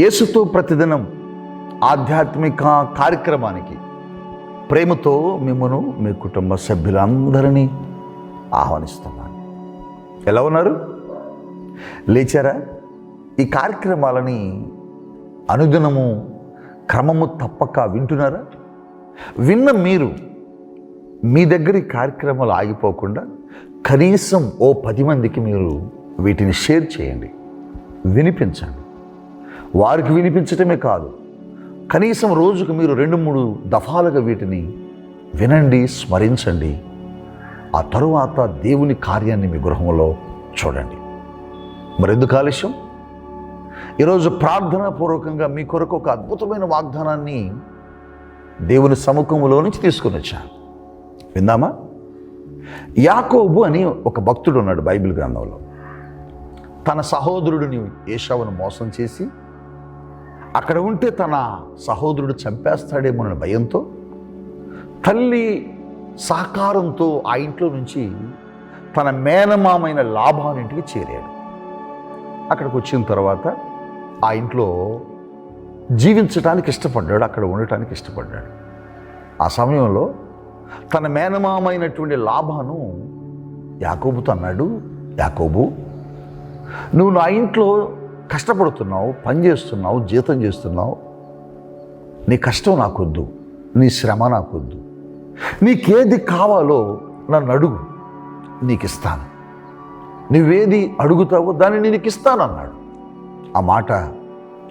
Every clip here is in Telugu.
యేసుతో ప్రతిదినం ఆధ్యాత్మిక కార్యక్రమానికి ప్రేమతో మిమ్మను మీ కుటుంబ సభ్యులందరినీ ఆహ్వానిస్తున్నాను. ఎలా ఉన్నారు? లేచారా? ఈ కార్యక్రమాలని అనుదినము క్రమము తప్పక వింటున్నారా? విన్న మీరు మీ దగ్గర ఈ కార్యక్రమాలు ఆగిపోకుండా కనీసం ఓ పది మందికి మీరు వీటిని షేర్ చేయండి. వినిపించండి. వారికి వినిపించటమే కాదు. కనీసం రోజుకు మీరు రెండు మూడు దఫాలుగా వీటిని వినండి స్మరించండి. ఆ తరువాత దేవుని కార్యాన్ని మీ గృహంలో చూడండి. మరెందుకు ఆలస్యం ఈరోజు ప్రార్థనాపూర్వకంగా మీ కొరకు ఒక అద్భుతమైన వాగ్దానాన్ని దేవుని సముఖంలో నుంచి తీసుకుని వచ్చాను. విందామా? యాకోబు అని ఒక భక్తుడు ఉన్నాడు బైబిల్ గ్రంథంలో. తన సహోదరుడిని ఏషావును మోసం చేసి అక్కడ ఉంటే తన సహోదరుడు చంపేస్తాడేమోనని భయంతో తల్లి సహకారంతో ఆ ఇంట్లో నుంచి తన మేనమామైన లాభానింటికి చేరాడు. అక్కడికి వచ్చిన తర్వాత ఆ ఇంట్లో జీవించడానికి ఇష్టపడ్డాడు అక్కడ ఉండటానికి ఇష్టపడ్డాడు. ఆ సమయంలో తన మేనమామైనటువంటి లాభాను యాకోబుతో అన్నాడు యాకోబు నువ్వు నా ఇంట్లో కష్టపడుతున్నావు పని చేస్తున్నావు జీతం చేస్తున్నావు. నీ కష్టం నాకొద్దు నీ శ్రమ నాకొద్దు. నీకేది కావాలో నన్ను అడుగు నీకు ఇస్తాను నువ్వేది అడుగుతావో దాన్ని నీకు ఇస్తాను అన్నాడు. ఆ మాట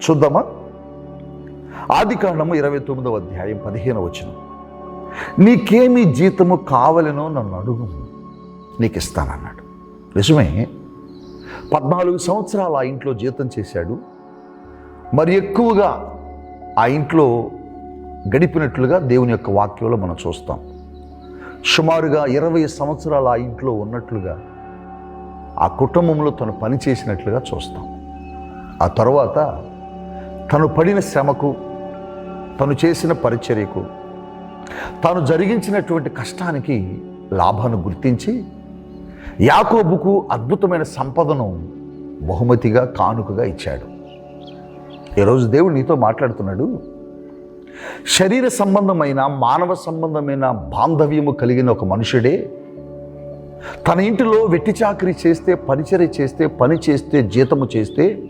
చూద్దామా? ఆది కాండము ఇరవై తొమ్మిదవ అధ్యాయం పదిహేను వచ్చిన నీకేమి జీతము కావలనో నన్ను అడుగు నీకు ఇస్తానన్నాడు నిజమే పద్నాలుగు సంవత్సరాలు ఆ ఇంట్లో జీతం చేశాడు. మరి ఎక్కువగా ఆ ఇంట్లో గడిపినట్లుగా దేవుని యొక్క వాక్యంలో మనం చూస్తాం. సుమారుగా ఇరవై సంవత్సరాలు ఆ ఇంట్లో ఉన్నట్లుగా ఆ కుటుంబంలో తను పని చేసినట్లుగా చూస్తాం. ఆ తర్వాత తను పడిన శ్రమకు తను చేసిన పరిచర్యకు తాను జరిగించినటువంటి కష్టానికి లాభాన్ని గుర్తించి యాకోబుకు అద్భుతమైన సంపదను బహుమతిగా కానుకగా ఇచ్చాడు. ఈరోజు దేవుడు నీతో మాట్లాడుతున్నాడు. శరీర సంబంధమైన మానవ సంబంధమైన బాంధవ్యము కలిగిన ఒక మనుషుడే. తన ఇంటిలో వెట్టి చాకరీ చేస్తే పరిచర్య చేస్తే పని చేస్తే జీతము చేస్తే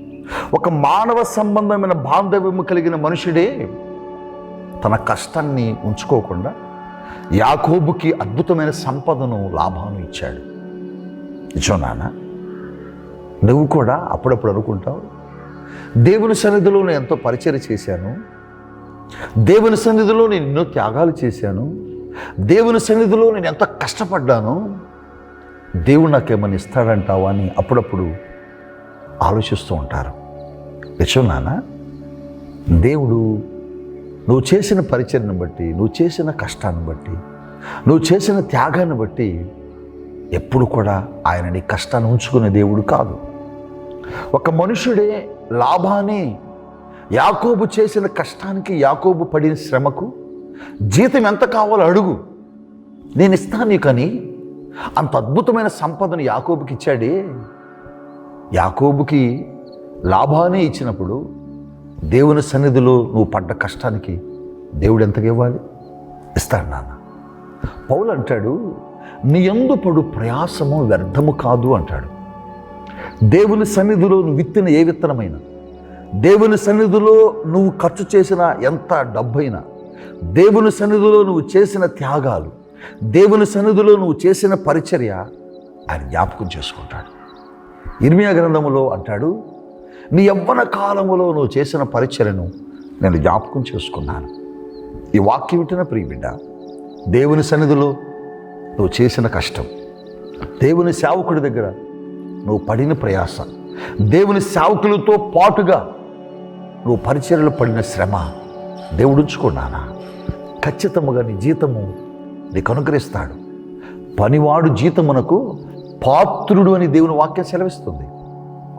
ఒక మానవ సంబంధమైన బాంధవ్యము కలిగిన మనుషుడే. తన కష్టాన్ని ఉంచుకోకుండా యాకోబుకి అద్భుతమైన సంపదను లాభాను ఇచ్చాడు. నిజం నాన్న. నువ్వు కూడా అప్పుడప్పుడు అనుకుంటావు. దేవుని సన్నిధిలో నేను ఎంతో పరిచయం చేశాను. దేవుని సన్నిధిలో నేను ఎన్నో త్యాగాలు చేశాను. దేవుని సన్నిధిలో నేను ఎంత కష్టపడ్డాను. దేవుడు నాకేమని ఇస్తాడంటావా అని అప్పుడప్పుడు ఆలోచిస్తూ ఉంటారు. నిజం నాన్న. దేవుడు నువ్వు చేసిన పరిచయను బట్టి నువ్వు చేసిన కష్టాన్ని బట్టి నువ్వు చేసిన త్యాగాన్ని బట్టి ఎప్పుడు కూడా ఆయన నీ కష్టాన్ని ఉంచుకునే దేవుడు కాదు. ఒక మనుషుడే లాభాన్ని యాకోబు చేసిన కష్టానికి యాకోబు పడిన శ్రమకు జీతం ఎంత కావాలో అడుగు. నేను ఇస్తాను నీకని అంత అద్భుతమైన సంపదను యాకోబుకి ఇచ్చాడే. యాకోబుకి లాభాన్ని ఇచ్చినప్పుడు దేవుని సన్నిధిలో నువ్వు పడ్డ కష్టానికి దేవుడు ఎంతగా ఇవ్వాలి ఇస్తాడు నాన్న. పౌలు అంటాడు నీ ఎందు పడు ప్రయాసము వ్యర్థము కాదు అంటాడు. దేవుని సన్నిధిలో నువ్వు విత్తిన ఏ విత్తనమైన దేవుని సన్నిధిలో నువ్వు ఖర్చు చేసిన ఎంత డబ్బైనా దేవుని సన్నిధిలో నువ్వు చేసిన త్యాగాలు దేవుని సన్నిధిలో నువ్వు చేసిన పరిచర్య ఆయన జ్ఞాపకం చేసుకుంటాడు. ఇర్మియా గ్రంథములో అంటాడు నీ యవ్వన కాలములో నువ్వు చేసిన పరిచర్యను నేను జ్ఞాపకం చేసుకున్నాను. ఈ వాక్యం వింటున్న ప్రియబిడ్డ దేవుని సన్నిధిలో నువ్వు చేసిన కష్టం. దేవుని సేవకుడి దగ్గర నువ్వు పడిన ప్రయాస. దేవుని సేవకులతో పాటుగా నువ్వు పరిచర్లు పడిన శ్రమ. దేవుడు ఉంచుకున్నానా ఖచ్చితముగా నీ జీతము నీకు అనుగ్రహిస్తాడు. పనివాడు జీతమునకు పాత్రుడు అని దేవుని వాక్యం సెలవిస్తుంది.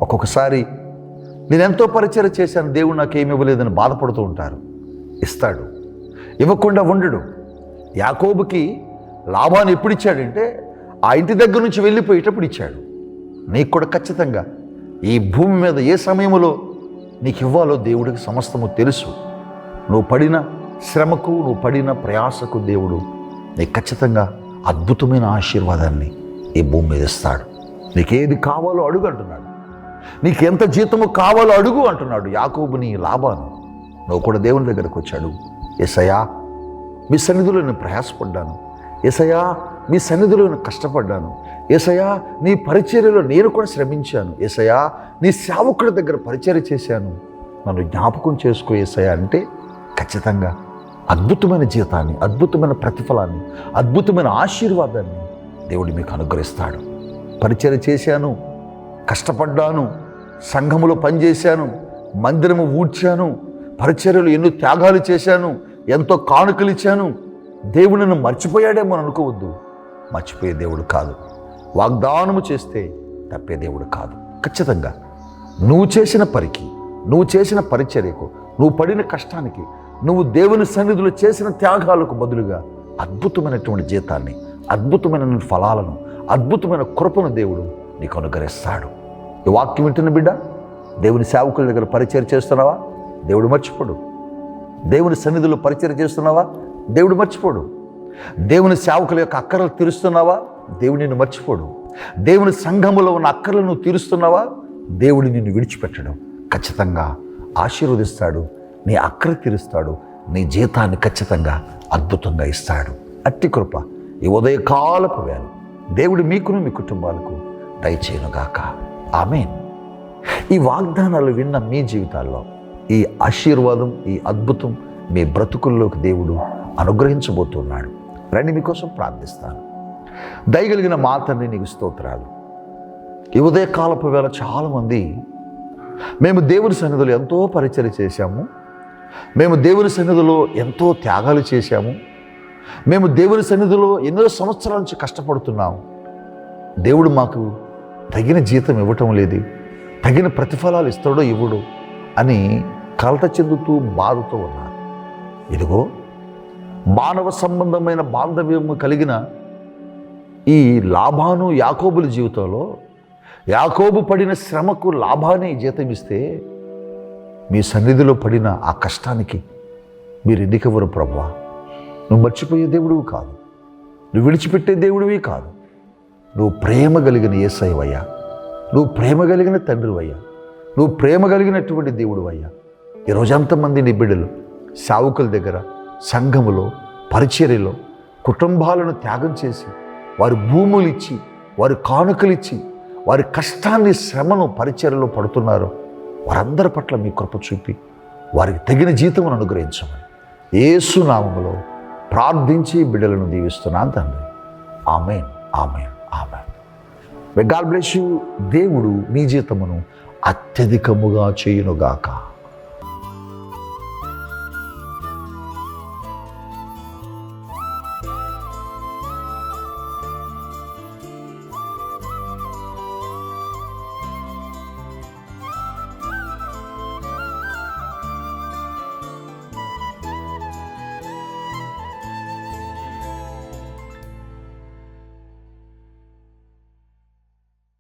ఒక్కొక్కసారి నేను ఎంతో పరిచయం చేశాను దేవుడు నాకు ఏమి ఇవ్వలేదని బాధపడుతూ ఉంటారు. ఇస్తాడు. ఇవ్వకుండా ఉండడు యాకోబుకి లాభాన్ని ఎప్పుడు ఇచ్చాడంటే ఆ ఇంటి దగ్గర నుంచి వెళ్ళిపోయేటప్పుడు ఇచ్చాడు. నీకు కూడా ఖచ్చితంగా ఈ భూమి మీద ఏ సమయంలో నీకు ఇవ్వాలో దేవుడికి సమస్తము తెలుసు. నువ్వు పడిన శ్రమకు నువ్వు పడిన ప్రయాసకు దేవుడు నీకు ఖచ్చితంగా అద్భుతమైన ఆశీర్వాదాన్ని ఈ భూమి మీద ఇస్తాడు. నీకేది కావాలో అడుగు అంటున్నాడు. నీకు ఎంత జీతము కావాలో అడుగు అంటున్నాడు యాకోబుని లాభాను. నువ్వు కూడా దేవుని దగ్గరకు వచ్చాడు. ఎసయా మీ సన్నిధిలో నేను ప్రయాసపడ్డాను. ఎసయా మీ సన్నిధిలో నేను కష్టపడ్డాను. ఏసయా నీ పరిచర్యలో నేను కూడా శ్రమించాను. ఏసయా నీ సేవకుడి దగ్గర పరిచర్య చేశాను. నన్ను జ్ఞాపకం చేసుకో ఏసయా అంటే ఖచ్చితంగా అద్భుతమైన జీతాన్ని అద్భుతమైన ప్రతిఫలాన్ని అద్భుతమైన ఆశీర్వాదాన్ని దేవుడు మీకు అనుగ్రహిస్తాడు. పరిచయం చేశాను కష్టపడ్డాను సంఘములో పనిచేశాను మందిరము ఊడ్చాను పరిచర్యలు ఎన్నో త్యాగాలు చేశాను ఎంతో కానుకలు ఇచ్చాను దేవుడిని మర్చిపోయాడేమో అనుకోవద్దు. మర్చిపోయే దేవుడు కాదు. వాగ్దానము చేస్తే తప్పే దేవుడు కాదు. ఖచ్చితంగా. నువ్వు చేసిన పనికి నువ్వు చేసిన పరిచర్యకు నువ్వు పడిన కష్టానికి నువ్వు దేవుని సన్నిధిలో చేసిన త్యాగాలకు బదులుగా అద్భుతమైనటువంటి జీతాన్ని అద్భుతమైన ఫలాలను అద్భుతమైన కృపను దేవుడు నీకు అనుగ్రహిస్తాడు. ఈ వాక్యం వింటున్న బిడ్డ దేవుని సేవకుల దగ్గర పరిచయం చేస్తున్నావా? దేవుడు మర్చిపోడు. దేవుని సన్నిధిలో పరిచయం చేస్తున్నావా? దేవుడు మర్చిపోడు. దేవుని సేవకుల యొక్క అక్కరలు తీరుస్తున్నావా? దేవుడు నిన్ను మర్చిపోడు. దేవుని సంఘములో ఉన్న అక్కర్లను నువ్వు తీరుస్తున్నావా? దేవుడు నిన్ను విడిచిపెట్టడం. ఖచ్చితంగా ఆశీర్వదిస్తాడు. నీ అక్కర తీరుస్తాడు. నీ జీతాన్ని ఖచ్చితంగా అద్భుతంగా ఇస్తాడు. అట్టి కృప ఈ ఉదయకాలపు వేళ దేవుడు మీకును మీ కుటుంబాలకు దయచేయనుగాక. ఆమెన్. ఈ వాగ్దానాలు విన్న మీ జీవితాల్లో ఈ ఆశీర్వాదం ఈ అద్భుతం మీ బ్రతుకుల్లోకి దేవుడు అనుగ్రహించబోతున్నాడు. రండి మీకోసం ప్రార్థిస్తాను. దయగలిగిన మా తండ్రి నీకు స్తోత్రాలు. ఈ ఉదయకాలపు వేళ చాలామంది మేము దేవుని సన్నిధిలో ఎంతో పరిచయం చేశాము. మేము దేవుని సన్నిధిలో ఎంతో త్యాగాలు చేశాము. మేము దేవుని సన్నిధిలో ఎన్నో సంవత్సరాల నుంచి కష్టపడుతున్నాము. దేవుడు మాకు తగిన జీతం ఇవ్వటం లేదు. తగిన ప్రతిఫలాలు ఇస్తాడో ఇవ్వడు అని కలత చెందుతూ బాధతో ఉన్నారు. ఇదిగో మానవ సంబంధమైన బాంధవ్యము కలిగిన ఈ లాభాను యాకోబుల జీవితంలో యాకోబు పడిన శ్రమకు లాభాన్ని జీతం ఇస్తే మీ సన్నిధిలో పడిన ఆ కష్టానికి మీరు ఎన్నికవరు ప్రభా నువ్వు మర్చిపోయే దేవుడివి కాదు. నువ్వు విడిచిపెట్టే దేవుడివి కాదు. నువ్వు ప్రేమ కలిగిన ఏసైవయ్యా నువ్వు ప్రేమ కలిగిన తండ్రివయ్యా. నువ్వు ప్రేమ కలిగినటువంటి దేవుడు అయ్యా ఈరోజు ఎంతమంది నీ బిడ్డలు సావుకుల దగ్గర సంఘములో పరిచర్యలో కుటుంబాలను త్యాగం చేసి వారి భూములు ఇచ్చి వారి కానుకలు ఇచ్చి వారి కష్టాన్ని శ్రమను పరిచర్యలో పడుతున్నారు. వారందరి పట్ల మీ కృప చూపి వారికి తగిన జీతమును అనుగ్రహించమని. ఏసునామములో ప్రార్థించి బిడ్డలను దీవిస్తున్నాను తండ్రి. Amen amen amen. God bless you దేవుడు మీ జీతమును అత్యధికముగా చేయునుగాక.